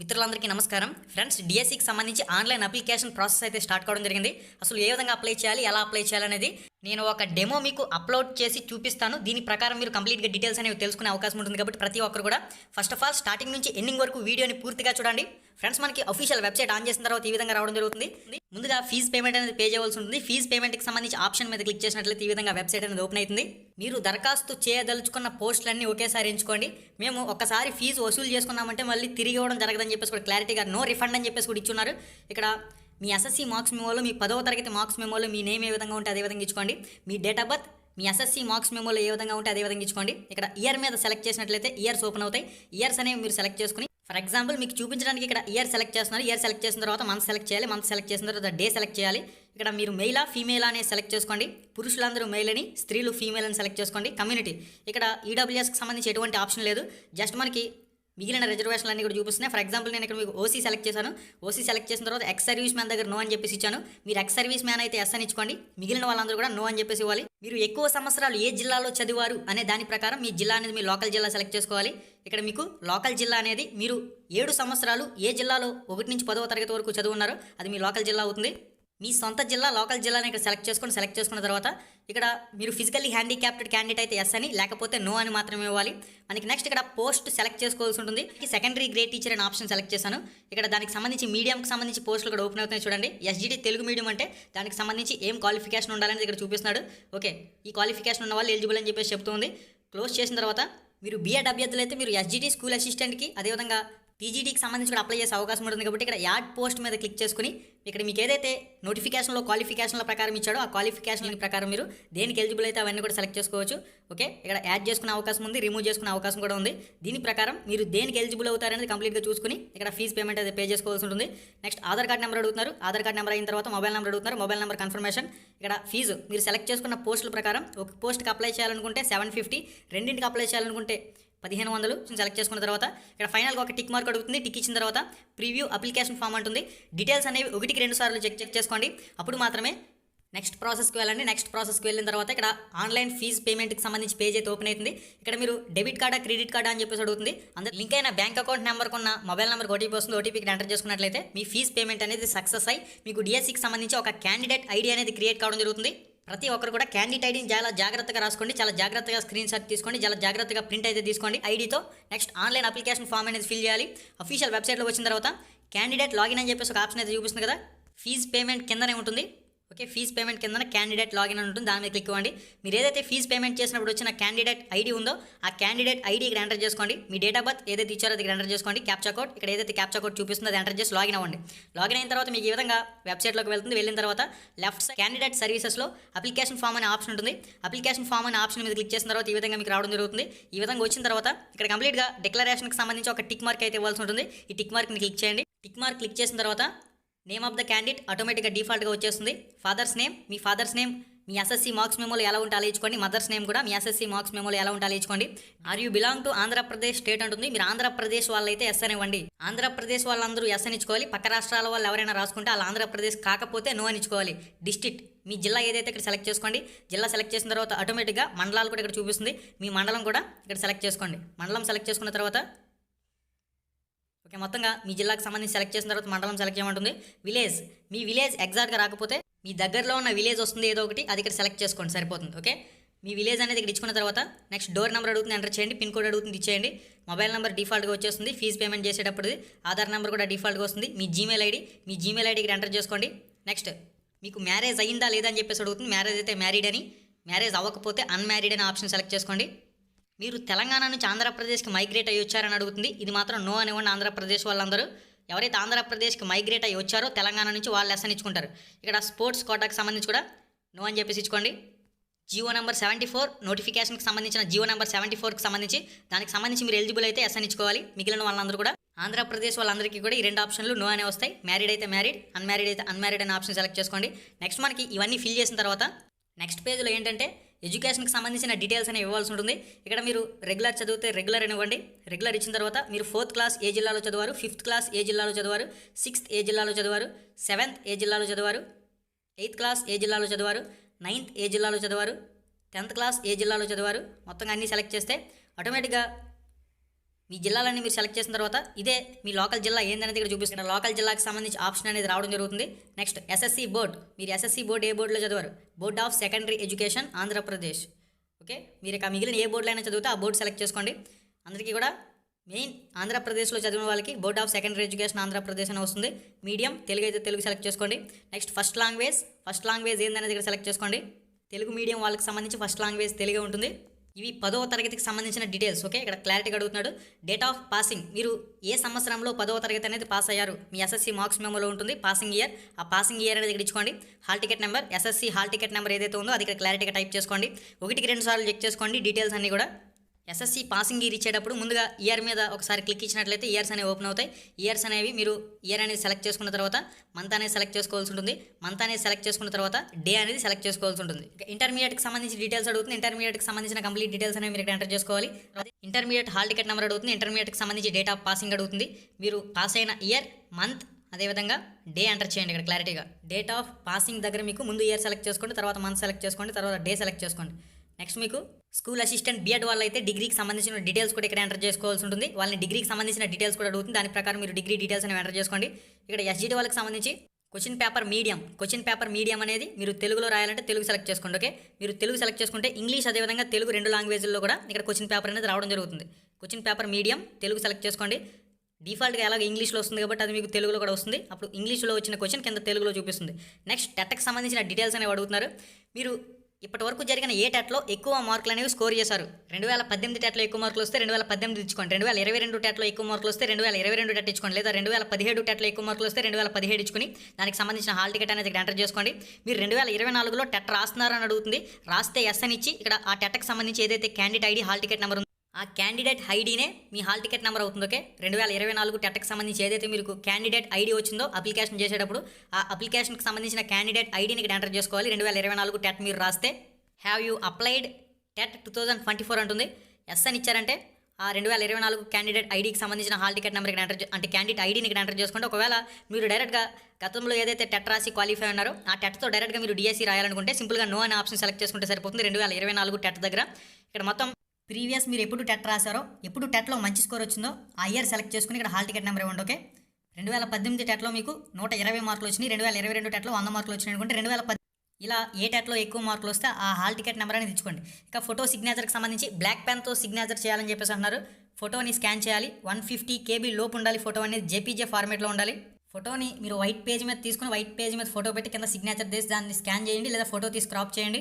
మిత్రులందరికీ నమస్కారం. ఫ్రెండ్స్ డిఎస్సికి సంబంధించి ఆన్లైన్ అప్లికేషన్ ప్రాసెస్ అయితే స్టార్ట్ కావడం జరిగింది. అసలు ఏ విధంగా అప్లై చేయాలి ఎలా అప్లై చేయాలనేది నేను ఒక డెమో మీకు అప్లోడ్ చేసి చూపిస్తాను. దీని ప్రకారం మీరు కంప్లీట్గా డీటెయిల్స్ అనేవి తెలుసుకునే అవకాశం ఉంటుంది కాబట్టి ప్రతి ఒక్కరు కూడా ఫస్ట్ ఆఫ్ ఆల్ స్టార్టింగ్ నుంచి ఎండింగ్ వరకు వీడియోని పూర్తిగా చూడండి. ఫ్రెండ్స్ మనకి అఫీషియల్ వెబ్సైట్ ఆన్ చేసిన తర్వాత ఈ విధంగా రావడం జరుగుతుంది. ముందుగా ఫీజు పేమెంట్ అనేది పే చేయవలసి ఉంటుంది. ఫీజు పేమెంట్కి సంబంధించి ఆప్షన్ మీద క్లిక్ చేసినట్లయితే ఈ విధంగా వెబ్సైట్ అనేది ఓపెన్ అవుతుంది. మీరు దరఖాస్తు చేయదలుచుకున్న పోస్టులన్నీ ఒకేసారి ఎంచుకోండి. మేము ఒకసారి ఫీజు వసూలు చేసుకున్నామంటే మళ్ళీ తిరిగి ఇవ్వడం జరగదని చెప్పేసి కూడా క్లారిటీగా నో రిఫండ్ అని చెప్పేసి కూడా ఇచ్చున్నారు. ఇక్కడ మీ ఎస్ఎస్సి మార్క్స్ మెమోలో మీ పదవ తరగతి మార్క్స్ మెమోలో మీ నేమ్ ఏ విధంగా ఉంటే అదే విధంగా ఇచ్చుకోండి. మీ డేట్ ఆఫ్ బర్త్ మీ ఎస్ఎస్సి మార్క్స్ మెమోలో ఏ విధంగా ఉంటే అదే విధంగా ఇచ్చుకోండి. ఇక్కడ ఇయర్ మీద సెలెక్ట్ చేసినట్లయితే ఇయర్స్ ఓపెన్ అవుతాయి. ఇయర్స్ అనేవి మీరు సెలెక్ట్ చేసుకుని ఫర్ ఎగ్జాంపుల్ మీకు చూపించడానికి ఇక్కడ ఇయర్ సెలెక్ట్ చేస్తున్నారు. ఇయర్ సెలెక్ట్ చేసిన తర్వాత మంత్ సెలెక్ట్ చేయాలి. మంత్ సెలెక్ట్ చేసిన తర్వాత డే సెలెక్ట్ చేయాలి. ఇక్కడ మీరు మెయిలా ఫీమేలా అనేది సెలెక్ట్ చేసుకోండి. పురుషులందరూ మెయిల్ అని స్త్రీలు ఫీమేల్ అని సెలెక్ట్ చేసుకోండి. కమ్యూనిటీ ఇక్కడ ఈడబ్ల్యూఎస్కి సంబంధించి ఎటువంటి ఆప్షన్ లేదు. జస్ట్ మనకి మిగిలిన రిజర్వేషన్లు అన్ని కూడా చూపిస్తున్నాయి. ఫర్ ఎగ్జాంపుల్ నేను ఇక్కడ మీకు ఓసీ సెలెక్ట్ చేశాను. ఓసీ సెలెక్ట్ చేసిన తర్వాత ఎక్స్ సర్వీస్ మ్యాన్ దగ్గర నో అని చెప్పేసి ఇచ్చాను. మీరు ఎక్స్ సర్వీస్ మ్యాన్ అయితే ఎస్ అని ఇచ్చుకోండి. మిగిలిన వాళ్ళందరూ కూడా నో అని చెప్పేసి ఇవ్వాలి. మీరు ఎక్కువ సంవత్సరాలు ఏ జిల్లాలో చదివారు అనే దాని ప్రకారం మీ జిల్లా అనేది మీ లోకల్ జిల్లా సెలెక్ట్ చేసుకోవాలి. ఇక్కడ మీకు లోకల్ జిల్లా అనేది మీరు ఏడు సంవత్సరాలు ఏ జిల్లాలో ఒకటి నుంచి పదవ తరగతి వరకు చదువున్నారో అది మీ లోకల్ జిల్లా అవుతుంది. మీ సొంత జిల్లా లోకల్ జిల్లాని ఇక్కడ సెలెక్ట్ చేసుకొని సెలెక్ట్ చేసుకున్న తర్వాత ఇక్కడ మీరు ఫిజికల్లీ హ్యాండిక్యాప్టెడ్ క్యాండిడేట్ అయితే ఎస్ అని లేకపోతే నో అని మాత్రమే ఇవ్వాలి. మనకి నెక్స్ట్ ఇక్కడ పోస్ట్ సెలెక్ట్ చేసుకోవాల్సి ఉంటుంది. సెకండరీ గ్రేడ్ టీచర్ అనే ఆప్షన్ సెలెక్ట్ చేశాను. ఇక్కడ దానికి సంబంధించి మీడియంకి సంబంధించి పోస్టులు కూడా ఓపెన్ అవుతున్నాయి చూడండి. ఎస్జీడీ తెలుగు మీడియం అంటే దానికి సంబంధించి ఏం క్వాలిఫికేషన్ ఉండాలని ఇక్కడ చూపిస్తున్నాడు. ఓకే ఈ క్వాలిఫికేషన్ ఉన్న వాళ్ళు ఎలిజిబుల్ అని చెప్పేసి చెప్తుంది క్లోజ్ చేసిన తర్వాత మీరు బీఎడ్ అభ్యర్థులు అయితే మీరు ఎస్జీటీ స్కూల్ అసిస్టెంట్కి అదేవిధంగా టీజీటీకి సంబంధించి కూడా అప్లై చేసే అవకాశం ఉంటుంది కాబట్టి ఇక్కడ యాడ్ పోస్ట్ మీద క్లిక్ చేసుకుని ఇక్కడ మీకు ఏదైతే నోటిఫికేషన్లో క్వాలిఫికేషన్ల ప్రకారం ఇచ్చాడో ఆ క్వాలిఫికేషన్ ప్రకారం మీరు దేనికి ఎలిజిబుల్ అయితే అవన్నీ కూడా సెలెక్ట్ చేసుకోవచ్చు. ఓకే ఇక్కడ యాడ్ చేసుకునే అవకాశం ఉంది రిమూవ్ చేసుకునే అవకాశం కూడా ఉంది. దీని ప్రకారం మీరు దేనికి ఎలిజిబుల్ అవుతారనేది కంప్లీట్గా చూసుకుని ఇక్కడ ఫీజు పేమెంట్ అయితే పే చేసుకోవాల్సి ఉంటుంది. నెక్స్ట్ ఆధార్ కార్డ్ నెంబర్ అడుగుతున్నారు. ఆధార్ కార్డ్ నెంబర్ అయిన తర్వాత మొబైల్ నెంబర్ అడుగుతున్నారు. మొబైల్ నెంబర్ కన్ఫర్మేషన్ ఇక్కడ ఫీజు మీరు సెలెక్ట్ చేసుకున్న పోస్టుల ప్రకారం ఒక పోస్ట్కి అప్లై చేయాలనుకుంటే సెవెన్ ఫిఫ్టీ రెండింటికి అప్లై చేయాలనుకుంటే పదిహేను వందలు సెలెక్ట్ చేసుకున్న తర్వాత ఇక్కడ ఫైనల్గా ఒక టిక్ మార్క్ అడుగుతుంది. టిక్ ఇచ్చిన తర్వాత ప్రివ్యూ అప్లికేషన్ ఫామ్ అంటుంది. డీటెయిల్స్ అనేవి ఒకటికి రెండు సార్లు చెక్ చెక్ చేసుకోండి. అప్పుడు మాత్రమే నెక్స్ట్ ప్రాసెస్కి వెళ్ళండి. నెక్స్ట్ ప్రాసెస్కి వెళ్ళిన తర్వాత ఇక్కడ ఆన్లైన్ ఫీజు పేమెంట్కి సంబంధించి పేజ్ అయితే ఓపెన్ అవుతుంది. ఇక్కడ మీరు డెబిట్ కార్డా క్రెడిట్ కార్డా అని చెప్పేసి అడుగుతుంది. అందరు లింక్ అయిన బ్యాంక్ అకౌంట్ నెంబర్ కొన్న మొబైల్ నెంబర్ ఓటీపీ వస్తుంది. ఓటీపీకి ఎంటర్ చేసుకున్నట్లయితే మీ ఫీజు పేమెంట్ అనేది సక్సెస్ అయ్యి మీకు డిఎస్సికి సంబంధించి ఒక క్యాండిడేట్ ఐడి అనేది క్రియేట్ కావడం జరుగుతుంది. ప్రతి ఒక్కరు కూడా క్యాండిడేట్ ఐడిని చాలా జాగ్రత్తగా రాసుకోండి చాలా జాగ్రత్తగా స్క్రీన్ షాట్ తీసుకోండి చాలా జాగ్రత్తగా ప్రింట్ అయితే తీసుకోండి. ఐడితో నెక్స్ట్ ఆన్లైన్ అప్లికేషన్ ఫామ్ అనేది ఫిల్ చేయాలి. అఫీషియల్ వెబ్సైట్లో వచ్చిన తర్వాత క్యాండిడేట్ లాగిన్ అని చెప్పేసి ఒక ఆప్షన్ అయితే చూపిస్తుంది కదా. ఫీజ్ పేమెంట్ కిందనే ఉంటుంది. ఓకే ఫీజ్ పేమెంట్ కింద క్యాండిడేట్ లాగిన్ అని ఉంటుంది దాని మీద క్లిక్ ఇవ్వండి మీరు ఏదైతే ఫీజ్ పేమెంట్ చేసినప్పుడు వచ్చిన క్యాండిడేట్ ఐడి ఉందో ఆ క్యాండిడేట్ ఐడి ఇక్కడ ఎంటర్ చేసుకోండి. మీ డేట్ ఆఫ్ బర్త్ ఏదైతే ఇచ్చారో అది ఇక్కడ ఎంటర్ చేసుకోండి. క్యాప్చా కోడ్ ఇక్కడ ఏదైతే క్యాప్చా కోడ్ చూపిస్తుందో అది ఎంటర్ చేసి లాగిన్ అవ్వండి. లాగిన్ అయిన తర్వాత మీకు ఈ విధంగా వెబ్సైట్లోకి వెళ్తుంది. వెళ్ళిన తర్వాత లెఫ్ట్ సైడ్ క్యాండిడేట్ సర్వీసెస్లో అప్లికేషన్ ఫామ్ అనే ఆప్షన్ ఉంటుంది. అప్లికేషన్ ఫామ్ అనే ఆప్షన్ మీద క్లిక్ చేసిన తర్వాత ఈ విధంగా మీకు రావడం జరుగుతుంది. ఈ విధంగా వచ్చిన తర్వాత ఇక్కడ కంప్లీట్గా డిక్లరేషన్కి సంబంధించి ఒక టిక్ మార్క్ అయితే ఇవ్వాల్సి ఉంటుంది. ఈ టిక్ మార్క్ని క్లిక్ చేయండి. టిక్ మార్క్ క్లిక్ చేసిన తర్వాత నేమ్ ఆఫ్ ద క్యాండిడేట్ ఆటోమేటిక్గా డిఫాల్ట్గా వచ్చేస్తుంది. ఫాదర్స్ నేమ్ మీ ఫాదర్స్ నేమ్ మీ ఎస్ఎస్సీ మార్క్స్ మెమోలో ఎలా ఉంటే అలా మదర్స్ నేమ్ కూడా మీ ఎస్ఎస్సీ మార్క్స్ మెమోలో ఎలా ఉంటే అలా are you belong to Andhra Pradesh state అంటుంది. మీరు ఆంధ్రప్రదేశ్ వాళ్ళైతే ఎస్ ఇవ్వండి ఆంధ్రప్రదేశ్ వాళ్ళందరూ ఎస్ ఇచ్చుకోవాలి. పక్క రాష్ట్రాల వాళ్ళు ఎవరైనా రాసుకుంటే వాళ్ళు ఆంధ్రప్రదేశ్ కాకపోతే నో అని డిస్ట్రిక్ట్ మీ జిల్లా ఏదైతే ఇక్కడ సెలెక్ట్ చేసుకోండి. జిల్లా సెలెక్ట్ చేసిన తర్వాత ఆటోమేటిక్గా మండలాలు కూడా ఇక్కడ చూపిస్తుంది. మీ మండలం కూడా ఇక్కడ సెలెక్ట్ చేసుకోండి. మండలం సెలెక్ట్ చేసుకున్న తర్వాత ఓకే మొత్తంగా మీ జిల్లాకు సంబంధించి సెలెక్ట్ చేసిన తర్వాత మండలం సెలెక్ట్ చేయమంటుంది. విలేజ్ మీ విలేజ్ ఎగ్జాక్ట్గా రాకపోతే మీ దగ్గరలో ఉన్న విలేజ్ వస్తుంది ఏదో ఒకటి అది ఇక్కడ సెలెక్ట్ చేసుకోండి సరిపోతుంది ఓకే? మీ విలేజ్ అనేది ఇక్కడ ఇచ్చుకున్న తర్వాత నెక్స్ట్ డోర్ నెంబర్ అడుగుతుంది ఎంటర్ చేయండి పిన్ కోడ్ అడుగుతుంది ఇచ్చేయండి. మొబైల్ నెంబర్ డిఫాల్ట్గా వచ్చేస్తుంది ఫీజు పేమెంట్ చేసేటప్పుడు ఆధార్ నెంబర్ కూడా డిఫాల్ట్గా వస్తుంది. మీ జీమెయిల్ ఐడి మీ జీమెయిల్ ఐడి ఇక్కడ ఎంటర్ చేసుకోండి. నెక్స్ట్ మీకు మ్యారేజ్ అయ్యిందా లేదా అని చెప్పేసి అడుగుతుంది. మ్యారేజ్ అయితే మ్యారీడ్ అని. మ్యారేజ్ అవ్వకపోతే అన్మ్యారీడ్ అనే ఆప్షన్ సెలెక్ట్ చేసుకోండి. మీరు తెలంగాణ నుంచి ఆంధ్రప్రదేశ్కి మైగ్రేట్ అయ్యి వచ్చారని అడుగుతుంది. ఇది మాత్రం నో అనివ్వండి ఆంధ్రప్రదేశ్ వాళ్ళందరూ. ఎవరైతే ఆంధ్రప్రదేశ్కి మైగ్రేట్ అయ్యి వచ్చారో తెలంగాణ నుంచి వాళ్ళు లెసన్ ఇచ్చుకుంటారు. ఇక్కడ స్పోర్ట్స్ కోటాకి సంబంధించి కూడా నో అని చెప్పేసి ఇచ్చుకోండి. జియో నెంబర్ సెవెంటీ ఫోర్ నోటిఫికేషన్కి సంబంధించిన జియో నెంబర్ సెవెంటీ ఫోర్కి సంబంధించి దానికి సంబంధించి మీరు ఎలిజిబుల్ అయితే ఎస్ ఇచ్చుకోవాలి. మిగిలిన వాళ్ళందరూ కూడా ఆంధ్రప్రదేశ్ వాళ్ళందరికీ కూడా ఈ రెండు ఆప్షన్లు నో అనే వస్తాయి. మ్యారీడ్ అయితే మ్యారీడ్ అన్మ్యారీడ్ అయితే అన్మ్యారీడ్ అనే ఆప్షన్ సెలెక్ట్ చేసుకోండి. నెక్స్ట్ మనకి ఇవన్నీ ఫిల్ చేసిన తర్వాత నెక్స్ట్ పేజ్లో ఏంటంటే ఎడ్యుకేషన్కి సంబంధించిన డీటెయిల్స్ అనేవి ఇవ్వాల్సి ఉంటుంది. ఇక్కడ మీరు రెగ్యులర్ చదివితే రెగ్యులర్ అని ఇవ్వండి రెగ్యులర్ ఇచ్చిన తర్వాత మీరు ఫోర్త్ క్లాస్ ఏ జిల్లాలో చదివారు? ఫిఫ్త్ క్లాస్ ఏ జిల్లాలో చదివారు? సిక్స్త్ ఏ జిల్లాలో చదివారు? సెవెంత్ ఏ జిల్లాలో చదివారు? ఎయిత్ క్లాస్ ఏ జిల్లాలో చదివారు? నైన్త్ ఏ జిల్లాలో చదివారు? టెన్త్ క్లాస్ ఏ జిల్లాలో చదివారు? మొత్తంగా అన్నీ సెలెక్ట్ చేస్తే ఆటోమేటిక్గా మీ జిల్లాలన్నీ మీరు సెలెక్ట్ చేసిన తర్వాత ఇదే మీ లోకల్ జిల్లా ఏందనేది ఇక్కడ చూపిస్తున్నారు లోకల్ జిల్లాకి సంబంధించి ఆప్షన్ అనేది రావడం జరుగుతుంది. నెక్స్ట్ ఎస్ఎస్సి బోర్డ్ మీరు ఎస్ఎస్సి బోర్డు ఏ బోర్డులో చదివారు? Board of secondary education Andhra Pradesh okay మీరు ఇక మిగిలిన ఏ బోర్డులో అయినా చదివితే ఆ బోర్డు సెలెక్ట్ చేసుకోండి. అందరికీ కూడా మెయిన్ ఆంధ్రప్రదేశ్లో చదివిన వాళ్ళకి board of secondary education Andhra Pradesh అని వస్తుంది. మీడియం తెలుగు అయితే తెలుగు సెలెక్ట్ చేసుకోండి. Next first language first language ఏందనేది ఇక్కడ సెలెక్ట్ చేసుకోండి. తెలుగు మీడియం వాళ్ళకి సంబంధించి ఫస్ట్ లాంగ్వేజ్ తెలుగే ఉంటుంది. ఇవి పదవ తరగతికి సంబంధించిన డీటెయిల్స్ ఓకే ఇక్కడ క్లారిటీగా అడుగుతున్నాడు. డేట్ ఆఫ్ పాసింగ్ మీరు ఏ సంవత్సరంలో పదవ తరగతి అనేది పాస్ అయ్యారు? మీ ఎస్ఎస్సి మార్క్స్ మెమోలో ఉంటుంది. పాసింగ్ ఇయర్ ఆ పాసింగ్ ఇయర్ అనేది ఇక్కడ ఇచ్చుకోండి. Hall ticket number SSC hall ticket number ఏదైతే ఉందో అది ఇక్కడ క్లారిటీగా టైప్ చేసుకోండి. ఒకటికి రెండు సార్లు చెక్ చేసుకోండి. డీటెయిల్స్ అన్నీ కూడా ఎస్ఎస్సి పాసింగ్ ఇయర్ ఇచ్చేటప్పుడు ముందుగా ఇయర్ మీద ఒకసారి క్లిక్ ఇచ్చినట్లయితే ఇయర్స్ అనేవి ఓపెన్ అవుతాయి. ఇయర్స్ అనేవి మీరు ఇయర్ అనేది సెలెక్ట్ చేసుకున్న తర్వాత మంత్ అనేది సెలెక్ట్ చేసుకోవాల్సి ఉంటుంది. మంత్ అనేది సెలెక్ట్ చేసుకున్న తర్వాత డే అనేది సెలెక్ట్ చేసుకోవాల్సి ఉంటుంది. ఇంటర్మీడియట్కి సంబంధించి డీటెయిల్స్ అడుగుతుంది. ఇంటర్మీడియట్కి సంబంధించిన కంప్లీట్ డీటెయిల్స్ అనేవి మీరు ఇక్కడ ఎంటర్ చేసుకోవాలి. ఇంటర్మీడియట్ హాల్ టికెట్ నెంబర్ అడుగుతుంది. ఇంటర్మీడియట్కి సంబంధించి డేట్ ఆఫ్ పాసింగ్ అడుగుతుంది. మీరు పాస్ అయిన ఇయర్ మంత్ అదేవిధంగా డే ఎంటర్ చేయండి ఇక్కడ క్లారిటీగా డేట్ ఆఫ్ పాసింగ్ దగ్గర మీకు ముందు ఇయర్ సెలెక్ట్ చేసుకోండి తర్వాత మంత్ సెలెక్ట్ చేసుకోండి తర్వాత డే సెలెక్ట్ చేసుకోండి. నెక్స్ట్ మీకు స్కూల్ అసిస్టెంట్ బీఎడ్ వాళ్ళు అయితే డిగ్రీకి సంబంధించిన డీటెయిల్స్ కూడా ఇక్కడ ఎంటర్ చేసుకోవాల్సి ఉంటుంది. వాళ్ళని డిగ్రీకి సంబంధించిన డీటెయిల్స్ కూడా అడుగుతుంది. దాని ప్రకారం మీరు డిగ్రీ డీటెయిల్స్ అనేవి ఎంటర్ చేసుకోండి. ఇక్కడ ఎస్జిటి వాళ్ళకి సంబంధించి question paper medium question paper medium అనేది మీరు తెలుగులో రాయాలంటే తెలుగు సెలెక్ట్ చేసుకోండి ఓకే మీరు తెలుగు సెలెక్ట్ చేసుకుంటే ఇంగ్లీష్ అదేవిధంగా తెలుగు రెండు లాంగ్వేజ్లో కూడా ఇక్కడ క్వశ్చన్ పేపర్ అనేది రావడం జరుగుతుంది. Question paper medium Telugu select చేసుకోండి. డిఫాల్ట్గా ఎలాగ ఇంగ్లీష్లో వస్తుంది కాబట్టి అది మీకు తెలుగులో కూడా వస్తుంది. అప్పుడు ఇంగ్లీష్లో వచ్చిన క్వశ్చన్ కింద తెలుగులో చూపిస్తుంది. నెక్స్ట్ టెట్కి సంబంధించిన డీటెయిల్స్ అనేవి అడుగుతున్నారు. మీరు ఇప్పటి వరకు జరిగిన ఏ టెట్లో ఎక్కువ మార్కులు అనేవి స్కోర్ చేశారు? రెండు వేల పద్దెనిమిది టెట్లో ఎక్కువ మార్కులు వస్తే రెండు వేల పద్దెనిమిది ఇచ్చుకోండి. రెండు వేల ఇరవై రెండు టెట్లో ఎక్కువ మార్కులు వస్తే రెండు వేల ఇరవై రెండు టెట్ ఇచ్చుకోండి. లేదా రెండు వేల పదిహేడు టెట్లో ఎక్కువ మార్కులు వస్తే రెండు వేల పదిహేడు ఇచ్చుకుని దానికి సంబంధించిన హాల్ టికెట్ అనేది ఇక్కడ ఎంటర్ చేసుకోండి. మీరు రెండు వేల ఇరవై నాలుగులో టెట్ రాస్తున్నారని అడుగుతుంది. రాస్తే ఎస్ అని ఇచ్చి ఇక్కడ ఆ టెట్కి సంబంధించి ఏదైతే candidate ID hall ticket number ఆ క్యాండిడేట్ ఐడీనే మీ హాల్ టికెట్ నెంబర్ అవుతుంది ఓకే రెండు వేల ఇరవై నాలుగు టెట్కి సంబంధించి ఏదైతే మీకు క్యాండిడేట్ ఐడి వచ్చిందో అప్లికేషన్ చేసేటప్పుడు ఆ అప్లికేషన్కి సంబంధించిన క్యాండిడేట్ ఐడీని ఇక్కడ ఎంటర్ చేసుకోవాలి. రెండు వేల ఇరవై నాలుగు టెట్ మీరు రాస్తే have you applied TET two thousand twenty four అంటుంది. ఎస్ అని ఇచ్చారంటే ఆ రెండు వేల ఇరవై నాలుగు క్యాండిడేట్ ఐడికి సంబంధించిన హాల్ టికెట్ నెంబర్ ఇక్కడ ఎంటర్ అంటే క్యాండిడేట్ ఐడిని ఇక్కడ ఎంటర్ చేసుకుంటే ఒకవేళ మీరు డైరెక్ట్గా గతంలో ఏదైతే టెట్ రాసి క్వాలిఫై ఉన్నారో ఆ టెట్తో డైరెక్ట్గా మీరు డిఎస్సి రాయాలనుకుంటే సింపుల్గా నో అనే ఆప్షన్ సెలెక్ట్ చేసుకుంటే సరిపోతుంది. రెండు వేల ఇరవై నాలుగు టెట్ దగ్గర. ఇక్కడ మొత్తం ప్రీవియస్ మీరు ఎప్పుడు టెట్ రాశారో ఎప్పుడు టెట్లో మంచి స్కోర్ వచ్చిందో ఆ ఇయర్ సెలెక్ట్ చేసుకుని ఇక్కడ హాల్ టికెట్ నెంబర్ ఇవ్వండి ఓకే? రెండు వేల పద్దెనిమిది టెట్లో మీకు నూట ఇరవై మార్కులు వచ్చినాయి రెండు వేల ఇరవై రెండు టెట్లో వంద మార్కులు వచ్చినాయి అనుకుంటే రెండు వేల పద్ ఇలా ఏ టెట్లో ఎక్కువ మార్కులు వస్తే ఆ హాల్ టికెట్ నెంబర్ అనేది ఇచ్చుకోండి. ఇక ఫోటో సిగ్నేచర్కి సంబంధించి బ్లాక్ పెన్తో సిగ్నేచర్ చేయాలని చెప్పేసి అంటున్నారు. ఫోటోని స్కాన్ చేయాలి. వన్ ఫిఫ్టీ కేబీ లోపు ఉండాలి ఫోటో అనేది జేపీజే ఫార్మేట్లో ఉండాలి. ఫోటోని మీరు వైట్ పేజ్ మీద తీసుకుని వైట్ పేజ్ మీద ఫోటో పెట్టి కింద సిగ్నేచర్ తీసి దాన్ని స్కాన్ చేయండి లేదా ఫోటో తీసి క్రాప్ చేయండి.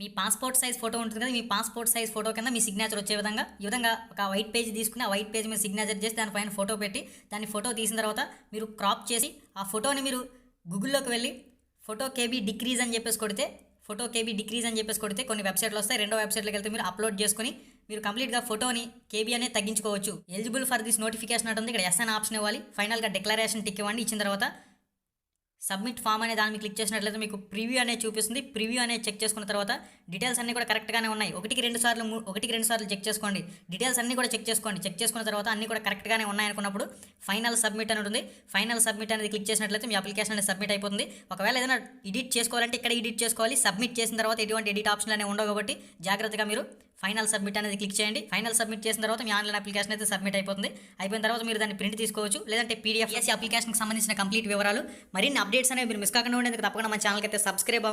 మీ పాస్పోర్ట్ సైజ్ ఫోటో ఉంటుంది కదా మీ పాస్పోర్ట్ సైజ్ ఫోటో కింద మీ సిగ్నేచర్ వచ్చే విధంగా ఈ విధంగా ఒక వైట్ పేజ్ తీసుకుని ఆ వైట్ పేజ్ మీద సిగ్నేచర్ చేసి దానిపైన ఫోటో పెట్టి దాన్ని ఫోటో తీసిన తర్వాత మీరు క్రాప్ చేసి ఆ ఫోటోని మీరు గూగుల్లోకి వెళ్ళి ఫోటో కేబీ డిక్రీజ్ అని చెప్పేసి కొడితే ఫోటో కేబీ డిక్రీజ్ అని చెప్పేసి కొడితే కొన్ని వెబ్సైట్లు వస్తాయి. రెండో వెబ్సైట్లోకి వెళ్తే మీరు అప్లోడ్ చేసుకుని మీరు కంప్లీట్గా ఫోటోని కేబీ అనేది తగ్గించుకోవచ్చు. ఎలిజిబుల్ ఫర్ దిస్ నోటిఫికేషన్ ఉంటుంది ఇక్కడ ఎస్ఎన్ ఆప్షన్ ఇవ్వాలి. ఫైనల్గా డిక్లరేషన్ టిక్ ఇవ్వండి. ఇచ్చిన తర్వాత సబ్మిట్ ఫామ్ అనే దాన్ని క్లిక్ చేసినట్లయితే మీకు ప్రివ్యూ అనేది చూపిస్తుంది. ప్రివ్యూ అనేది చెక్ చేసుకున్న తర్వాత డీటెయిల్స్ అన్నీ కూడా కరెక్ట్గానే ఉన్నాయి. ఒకటికి రెండు సార్లు ఒకటికి రెండు సార్లు చెక్ చేసుకోండి. డీటెయిల్స్ అన్నీ కూడా చెక్ చేసుకోండి. చెక్ చేసుకున్న తర్వాత అన్నీ కూడా కరెక్ట్గానే ఉన్నాయి అనుకున్నప్పుడు ఫైనల్ సబ్మిట్ అని ఉంటుంది. ఫైనల్ సబ్మిట్ అనేది క్లిక్ చేసినట్లయితే మీ అప్లికేషన్ అనేది సబ్మిట్ అయిపోతుంది. ఒకవేళ ఏదైనా ఎడిట్ చేసుకోవాలంటే ఇక్కడ ఎడిట్ చేసుకోవాలి. సబ్మిట్ చేసిన తర్వాత ఎటువంటి ఎడిట్ ఆప్షన్ అనేవి ఉండవు కాబట్టి జాగ్రత్తగా మీరు ఫైనల్ సబ్మిట్ అనేది క్లిక్ చేయండి. ఫైనల్ సబ్మిట్ చేసిన తర్వాత మీ ఆన్లైన్ అప్లికేషన్ అయితే సబ్మిట్ అయిపోతుంది. అయిపోయిన తర్వాత మీరు దాన్ని ప్రింట్ తీసుకోవచ్చు. లేదంటే పీడిఎఫ్ అప్లికేషన్కి సంబంధించిన కంప్లీట్ వివరాలు మరిన్ని అప్డేట్స్ అనేవి మీరు మిస్ కాకుండా ఉండేందుకు తప్పకుండా మన ఛానల్కి అయితే సబ్స్క్రైబ్